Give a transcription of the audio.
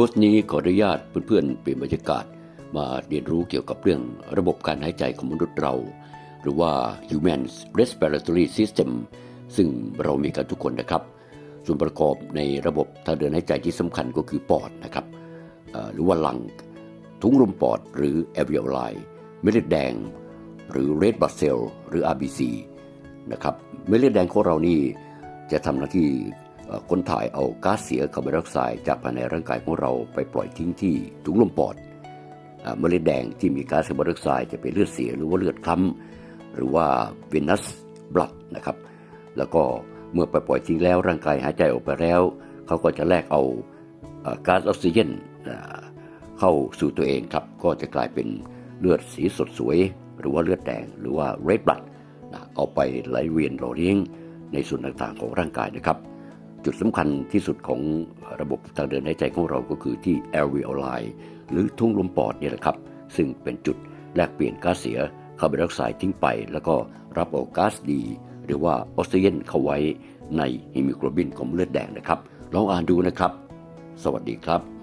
พสต์นี้ขออนุญาตเพื่อนๆเปลี่ยนบรรยากาศมาเรียนรู้เกี่ยวกับเรื่องระบบการหายใจของมนุษย์เรา หรือว่า Human Respiratory System ซึ่งเรามีกันทุกคนนะครับ ส่วนประกอบในระบบทางเดินหายใจที่สำคัญก็คือปอดนะครับหรือว่าลังถุงลมปอดหรือ alveoli เม็ดเลือดแดง หรือ red blood cell หรือ RBC นะครับเม็ดเลือดแดงของเรานี่จะทำหน้าที่ คนถ่ายเอาก๊าซเสียคาร์บอนไดออกไซด์จากภายในร่างกายของเราไปปล่อยทิ้งที่ถุงลมปอดเมลือดแดงที่มีก๊าซคาร์บอนไดออกไซด์จะเป็นเลือดเสียหรือว่าเลือดคล้ำหรือว่า venous blood นะครับ แล้วก็เมื่อไปปล่อยทิ้งแล้วร่างกายหายใจออกไปแล้ว เขาก็จะแลกเอาก๊าซออกซิเจนเข้าสู่ตัวเองครับ ก็จะกลายเป็นเลือดสีสดสวย หรือว่าเลือดแดงหรือว่า red blood เอาไปไหลเวียนหล่อเลี้ยงในส่วนต่างๆของร่างกายนะครับ จุดสำคัญที่สุดของระบบทางเดินหายใจของเราก็คือที่ alveoli หรือทุ่งลมปอดเนี่ยแหละครับ ซึ่งเป็นจุดแลกเปลี่ยนก๊าซเสียคาร์บอนไดออกไซด์ทิ้งไป แล้วก็รับเอาก๊าซดี หรือว่าออกซิเจนเข้าไว้ในฮีโมโกลบินของเลือดแดงนะครับ ลองอ่านดูนะครับ สวัสดีครับ